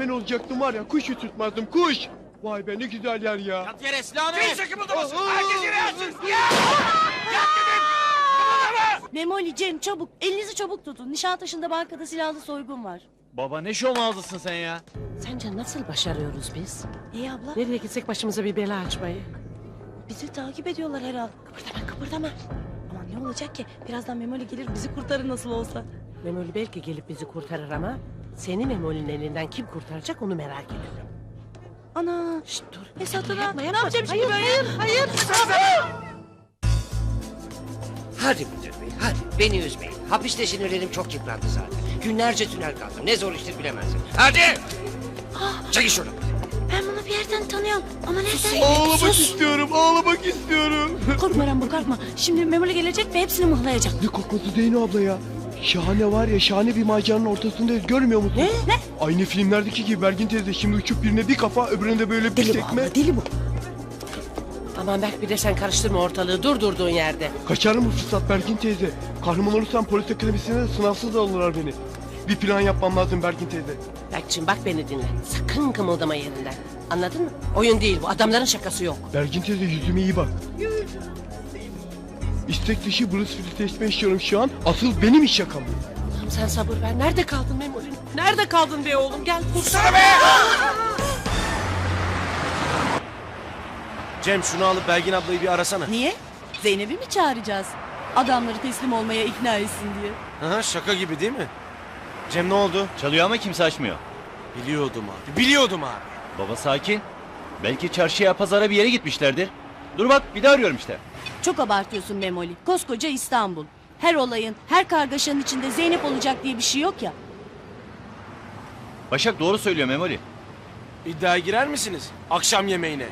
ben olacaktım var ya kuş uçurtmazdım kuş. Vay be ne güzel yer ya. Yat yere silahını. Kimse kımıldamasın. Herkes yere yatsın. Ya! Yat dedim. Kımıldama. Memoli, Cem çabuk. Elinizi çabuk tutun. Nişantaşı'nda bankada silahlı soygun var. Baba ne şov ağzısın sen ya. Sence nasıl başarıyoruz biz? İyi abla. Nereye gitsek başımıza bir bela açmayı. Bizi takip ediyorlar herhalde. Kıpırdama kıpırdama. Aman ne olacak ki? Birazdan Memoli gelir bizi kurtarır nasıl olsa. Memoli belki gelip bizi kurtarır ama... ...seni Memoli'nin elinden kim kurtaracak onu merak ediyorum. Ana. Şşt dur. Esat'la ne Yapma, yapma. yapacağım şimdi Hayır, ben? hayır, Hadi müdür bey hadi beni üzmeyin. Hapiste sinirlerim çok yıprandı zaten. Günlerce tünel kaldım. Ne zor iştir bilemezsin. Hadi! Çekil şuradan. Ben bunu bir yerden tanıyorum. Ama nereden? Ağlamak istiyorum ağlamak istiyorum. Korkma Rambo korkma. Şimdi Memoli gelecek ve hepsini mıhlayacak. ne korkması Zeyno abla ya. Şahane var ya şahane bir maceranın ortasındayız görmüyor musun? Ne? Ne? Aynı filmlerdeki gibi Bergin teyze şimdi uçup birine bir kafa öbürüne de böyle bir Deli bu tekme. abla deli bu. Aman Berk bir de sen karıştırma ortalığı. Dur durduğun yerde. Kaçar mı fırsat Bergin teyze? Kahraman olursam polis akademisine de sınavsız alırlar beni. Bir plan yapmam lazım Bergin teyze. Berkçim bak beni dinle. Sakın kımıldama yerinden. Anladın mı? Oyun değil bu. Adamların şakası yok. Bergin teyze yüzüme iyi bak. İstek dışı Bruce Willis'leşme yaşıyorum şu an. Asıl benim iş şakam. Tamam sen sabır ver. Nerede kaldın Memoli? Nerede kaldın be oğlum? Gel. Sana be. Cem şunu alıp Belgin ablayı bir arasana. Niye? Zeynep'i mi çağıracağız? Adamları teslim olmaya ikna etsin diye. Aha, şaka gibi değil mi? Cem ne oldu? Çalıyor ama kimse açmıyor. Biliyordum abi. Biliyordum abi. Baba sakin. Belki çarşıya pazara bir yere gitmişlerdir. Dur bak bir daha arıyorum işte. Çok abartıyorsun Memoli. Koskoca İstanbul. Her olayın, her kargaşanın içinde Zeynep olacak diye bir şey yok ya. Başak doğru söylüyor Memoli. İddiaya girer misiniz? Akşam yemeğine.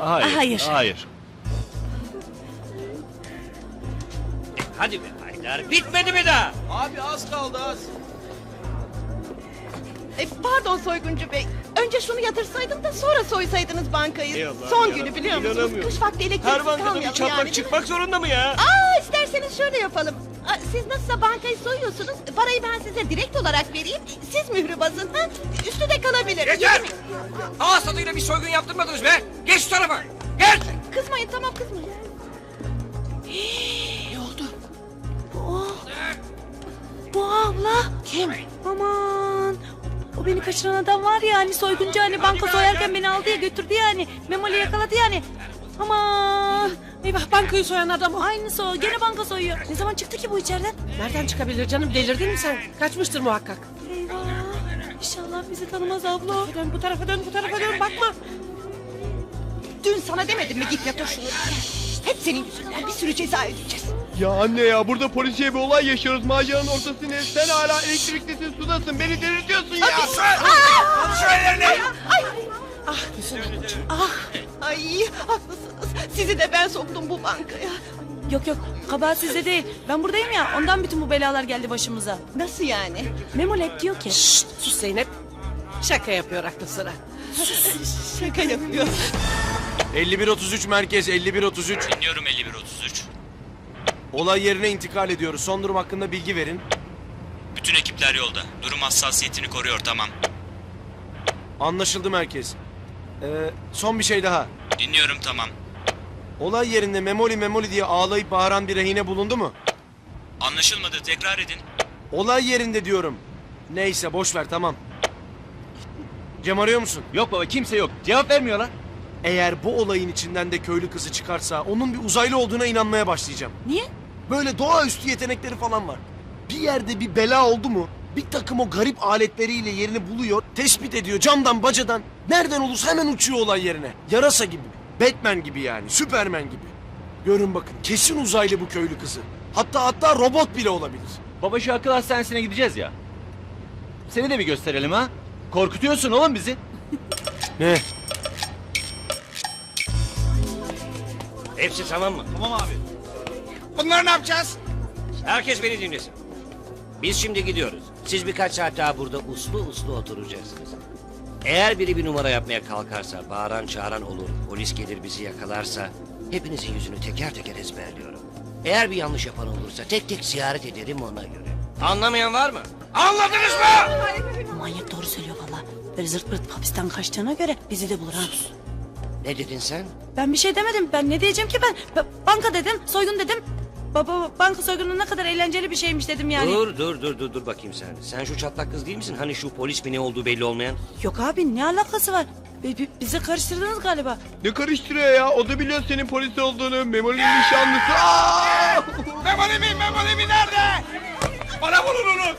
Ha- hayır. hayır. Hayır. Hadi be Haydar bitmedi mi daha? Abi az kaldı az. E, pardon soyguncu bey. Önce şunu yatırsaydım da sonra soysaydınız bankayı. Son günü biliyor musunuz? inanamıyorum. Kış vakti Her bankada bir kalmayalım çatlak yani. çıkmak zorunda mı ya? Aa isterseniz şöyle yapalım. Aa, Siz nasılsa bankayı soyuyorsunuz. Parayı ben size direkt olarak vereyim. Siz mührü basın. Ha? Üstü de kalabilir. Yeter. Yirmi- Ağız tadıyla bir soygun yaptırmadınız be. Geç şu tarafa. Geç. Kızmayın tamam kızmayın. Ne oldu? Bu o. Bu abla. Kim? Aman. O beni kaçıran adam var ya hani soyguncu hani banka soyarken beni aldı ya götürdü ya hani. Memoli yakaladı yani. Aman. Eyvah bankayı soyan adam o. Aynısı o. Gene banka soyuyor. Ne zaman çıktı ki bu içeriden? Nereden çıkabilir canım? Delirdin mi sen? Kaçmıştır muhakkak. Eyvah. İnşallah bizi tanımaz abla. Dön bu tarafa dön bu tarafa dön bakma. Dün sana demedim mi git yatır şunu. Hep senin yüzünden bir sürü ceza ödeyeceğiz. Ya anne ya burada polisiye bir olay yaşıyoruz. Maceranın ortasındayız. Sen hala elektriklisin sudasın. Beni delirtiyorsun ya. Konuşun ellerini. Ah Füsun Hanımcığım. Ay haklısınız. Sizi de ben soktum bu bankaya. Yok yok kabahat sizde değil. Ben buradayım ya ondan bütün bu belalar geldi başımıza. Nasıl yani? Memoli hep diyor ki. Şşt sus Zeynep. Şaka yapıyor aklı sıra. Şaka yapıyor. 51-33 merkez 51-33. Dinliyorum 5133. Olay yerine intikal ediyoruz. Son durum hakkında bilgi verin. Bütün ekipler yolda. Durum hassasiyetini koruyor tamam. Anlaşıldı merkez. Ee, son bir şey daha. Dinliyorum tamam. Olay yerinde memoli memoli diye ağlayıp bağıran bir rehine bulundu mu? Anlaşılmadı tekrar edin. Olay yerinde diyorum. Neyse boş ver tamam. Cem arıyor musun? Yok baba kimse yok. Cevap vermiyorlar. Eğer bu olayın içinden de köylü kızı çıkarsa onun bir uzaylı olduğuna inanmaya başlayacağım. Niye? Böyle doğaüstü yetenekleri falan var. Bir yerde bir bela oldu mu bir takım o garip aletleriyle yerini buluyor, tespit ediyor camdan bacadan. Nereden olursa hemen uçuyor olay yerine. Yarasa gibi. Batman gibi yani. Superman gibi. Görün bakın kesin uzaylı bu köylü kızı. Hatta hatta robot bile olabilir. Baba şu akıl hastanesine gideceğiz ya. Seni de bir gösterelim ha. Korkutuyorsun oğlum bizi. Ne? Hepsi tamam mı? Tamam abi. Bunları ne yapacağız? Herkes beni dinlesin. Biz şimdi gidiyoruz. Siz birkaç saat daha burada uslu uslu oturacaksınız. Eğer biri bir numara yapmaya kalkarsa, bağıran çağıran olur, polis gelir bizi yakalarsa... ...hepinizin yüzünü teker teker ezberliyorum. Eğer bir yanlış yapan olursa tek tek ziyaret ederim ona göre. Anlamayan var mı? Anladınız mı? böyle zırt pırt hapisten kaçtığına göre bizi de bulur ha. Ne dedin sen? Ben bir şey demedim. Ben ne diyeceğim ki ben? Ba- banka dedim, soygun dedim. Baba banka soygunu ne kadar eğlenceli bir şeymiş dedim yani. Dur dur dur dur dur bakayım sen. Sen şu çatlak kız değil misin? Hani şu polis mi ne olduğu belli olmayan? Yok abi ne alakası var? Bi- bi- bizi karıştırdınız galiba. Ne karıştırıyor ya? O da biliyor senin polis olduğunu. Memoli'nin nişanlısı. Aa! Memoli mi? Memoli mi nerede? Bana bulun onu.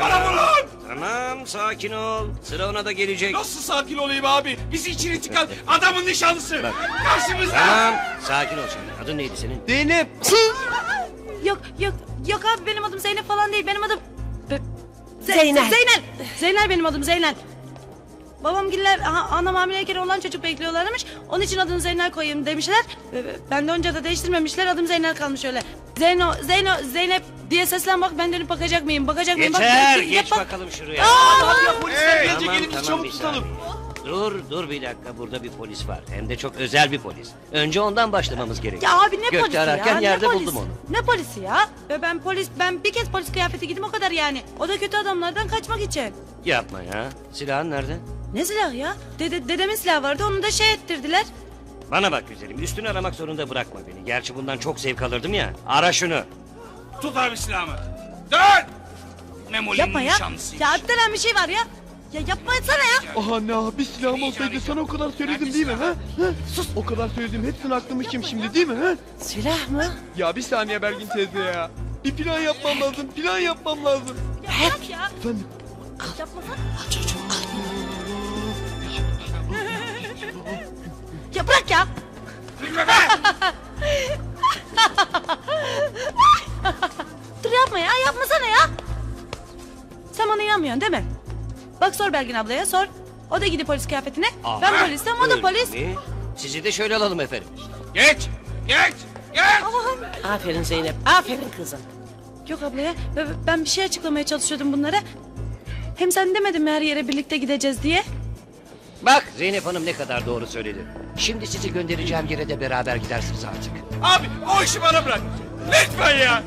Bana bulun. Tamam sakin ol. Sıra ona da gelecek. Nasıl sakin olayım abi? Bizi içine çıkan adamın nişanlısı. Karşımızda. Tamam sakin ol şimdi. Adın neydi senin? Zeynep. Yok yok yok abi benim adım Zeynep falan değil. Benim adım... Be- Ze- Zeynel. Zeynel. Zeynel benim adım Zeynel. Babamgiller aha, anam hamileyken olan çocuk bekliyorlarmış. Onun için adını Zeynel koyayım demişler. Ben de önce de değiştirmemişler. Adım Zeynel kalmış öyle. Zeyno, Zeyno, Zeynep diye seslen bak ben dönüp bakacak mıyım? Bakacak mıyım? Bak, Yeter bak, geç bak. bakalım şuraya. Ya polisler gelecek Tamam, elimizi tamam, çabuk tutalım. Dur dur bir dakika burada bir polis var. Hem de çok özel bir polis. Önce ondan başlamamız gerekiyor. Ya abi ne Gökte polisi ararken ya? yerde ne polisi? buldum onu. Ne polisi ya? Ve ben polis, ben bir kez polis kıyafeti giydim o kadar yani. O da kötü adamlardan kaçmak için. Yapma ya. Silahın nerede? Ne silah ya? Dede, dedemin silahı vardı onu da şey ettirdiler. Bana bak güzelim. Üstünü aramak zorunda bırakma beni. Gerçi bundan çok zevk alırdım ya. Ara şunu. Tut abi silahımı. Dön. Memoli'nin Yapma ya. Ya denen bir şey var ya. Ya yapma etsene ya. Aha ne abi silahım olsaydı sana o kadar söyledim değil mi ha? ha? Sus o kadar söyledim hepsini aklamışım şimdi değil mi ha? Silah mı? Ya bir saniye Bergin teyze ya. Bir plan yapmam lazım plan yapmam lazım. Ya bırak ya. Efendim Yapmasana. Ya bırak ya. Dur yapma ya yapmasana ya. Sen bana inanmıyorsun değil mi? Bak sor Belgin ablaya sor. O da gidip polis kıyafetine. ben polistim o da polis. mi? Sizi de şöyle alalım efendim. Geç. Geç. Geç. Aman. Aferin Zeynep. Aferin kızım. Yok ablaya ben- ben bir şey açıklamaya çalışıyordum bunlara. Hem sen demedin mi her yere birlikte gideceğiz diye? Bak Zeynep Hanım ne kadar doğru söyledi. Şimdi sizi göndereceğim yere de beraber gidersiniz artık. Abi o işi bana bırak. Lütfen ya.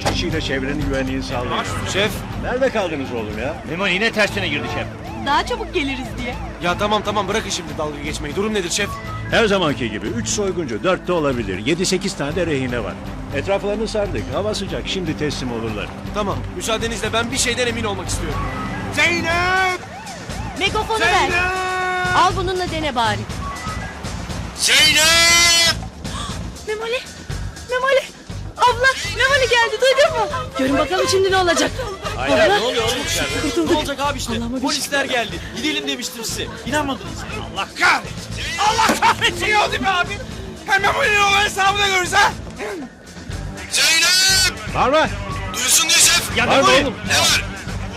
İki kişiyle çevrenin güvenliğini sağlayın. Şef. Nerede kaldınız oğlum ya? Memo yine tersine girdi şef. Daha çabuk geliriz diye. Ya tamam tamam bırakın şimdi dalga geçmeyi. Durum nedir şef? Her zamanki gibi üç soyguncu, dört de olabilir. Yedi sekiz tane de rehine var. Etraflarını sardık. Hava sıcak. Şimdi teslim olurlar. Tamam müsaadenizle ben bir şeyden emin olmak istiyorum. Zeynep. Megafonu ver. Zeynep. Al bununla dene bari. Zeynep. Memoli! Memoli! Abla! Memoli geldi duydun mu? Görün bakalım şimdi ne olacak. Hayır ne oluyor oğlum içeride? Ne olacak abi işte? Polisler geldi. Gidelim demiştim size. İnanmadınız. Allah kahretsin. Allah kahretsin ya değil mi abi? Hem Memoli'nin olan hesabını görürüz ha. Zeynep. Bağırma! Duysun şef. Ya Bağırma oğlum! Ne var?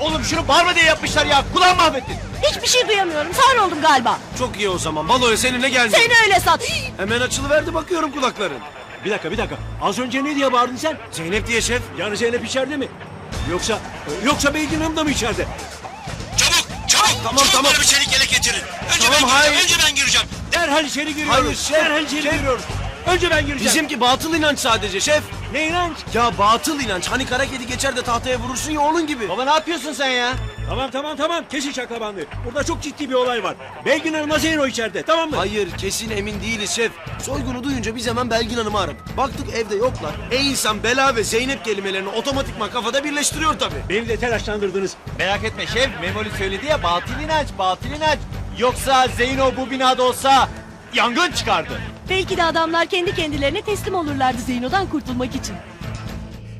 Oğlum şunu bağırma diye yapmışlar ya. Kulağımı mahvettin. Hiçbir şey duyamıyorum. Sağır oldum galiba. Çok iyi o zaman. Baloya seninle geldim. Seni öyle sat. Hemen açılıverdi bakıyorum kulakların. Bir dakika bir dakika. Az önce ne diye bağırdın sen? Zeynep diye şef. Yani Zeynep içeride mi? Yoksa yoksa Belgin Hanım da mı içeride? Çabuk çabuk. Tamam, çabuk tamam. bana bir çelik yelek getirin. Önce Tamam, ben hayır. Önce ben gireceğim. Derhal içeri giriyoruz. Hayır, şef, Derhal içeri şef. giriyoruz. Önce ben gireceğim. Bizimki batıl inanç sadece şef. Ne inanç? Ya batıl inanç. Hani kara kedi geçer de tahtaya vurursun ya onun gibi. Baba ne yapıyorsun sen ya? Tamam tamam tamam. Kesin şaklabandı. Burada çok ciddi bir olay var. Belgin Hanım'la Zeyno içeride. Tamam mı? Hayır kesin emin değiliz şef. Soygunu duyunca biz hemen Belgin Hanım'ı aradık. Baktık evde yoklar. E insan Bela ve Zeynep kelimelerini otomatikman kafada birleştiriyor tabii. Beni de telaşlandırdınız. Merak etme şef. Memoli söyledi ya batıl inanç, batıl inanç. Yoksa Zeyno bu binada olsa yangın çıkardı. Belki de adamlar kendi kendilerine teslim olurlardı Zeyno'dan kurtulmak için.